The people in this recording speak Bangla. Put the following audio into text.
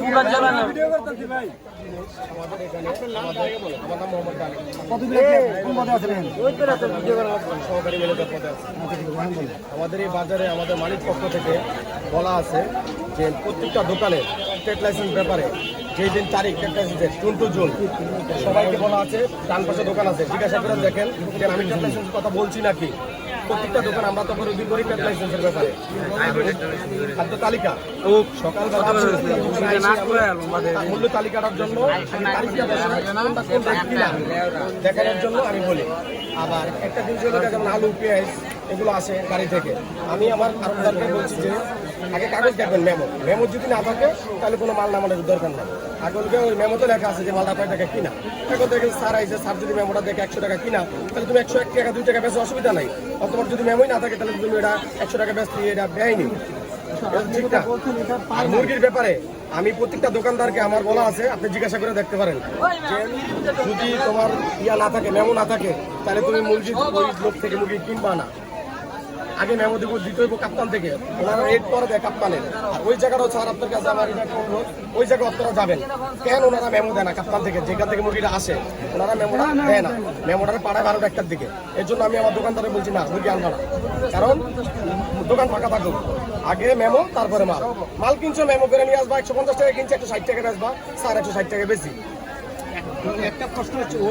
পুকার জ্বালা না আমাদের এই বাজারে আমাদের মালিক পক্ষ থেকে বলা আছে যে প্রত্যেকটা দোকানে ট্রেড লাইসেন্স ব্যাপারে যেই দিন তারিখ ট্রেড লাইসেন্সের জুন টু জুন, সবাইকে বলা আছে, ডান পাশে দোকান আছে। জিজ্ঞাসা করে দেখেন আমি ট্রেড লাইসেন্সের কথা বলছি নাকি? প্রত্যেকটা দোকান আমরা তখন দিন করি পেট লাইসেন্সের ব্যাপারে। খাদ্য তালিকা। ও সকাল মূল্য তালিকাটার জন্য দেখানোর জন্য আমি বলি। আবার একটা জিনিস হলো যেমন আলু পেঁয়াজ এগুলো আসে গাড়ি থেকে। আমি আমার আরবদারকে বলছি যে, আগে কাগজ দেখবেন, মেমো। মেমো যদি না থাকে, তাহলে কোনো মাল নামানোর দরকার নেই। আগে ওই মেমোতে লেখা আছে যে, মালটা কয় টাকা কিনা। এখন দেখেন স্যার আইসে, স্যার যদি মেমোটা দেখে একশো টাকা কিনা, তাহলে তুমি একশো এক টাকা, দুই টাকা বেশি অসুবিধা নাই। অথবা যদি মেমোই না থাকে, তাহলে তুমি এটা একশো টাকা বেশি এটা আর মুরগির ব্যাপারে, আমি প্রত্যেকটা দোকানদারকে আমার বলা আছে, আপনি জিজ্ঞাসা করে দেখতে পারেন। যদি তোমার ইয়া না থাকে, মেমো না থাকে, তাহলে তুমি মুরগি লোক থেকে মুরগি কিনবা না। আগে মেমো দিব দিতে হইব কাপ্তান থেকে। ওনারা রেট করে দেয় কাপ্তানের। আর ওই জায়গাটাও স্যার আপনার কাছে আমার এটা অনুরোধ ওই জায়গায় আপনারা যাবেন। কেন ওনারা মেমো দেয় না কাপ্তান থেকে? যেখান থেকে মুরগিটা আসে। ওনারা মেমোটা দেয় না। মেমোটা পাড়ায় বারোটা একটার দিকে। এর জন্য আমি আমার দোকানদারে বলছি না মুরগি আনবা না। কারণ দোকান ফাঁকা থাকুক। আগে মেমো তারপরে মাল। মাল কিনছো মেমো করে নিয়ে আসবা। একশো পঞ্চাশ টাকা কিনছে একশো ষাট টাকা বেচবা। স্যার একশো ষাট টাকা বেশি। একটা প্রশ্ন হচ্ছে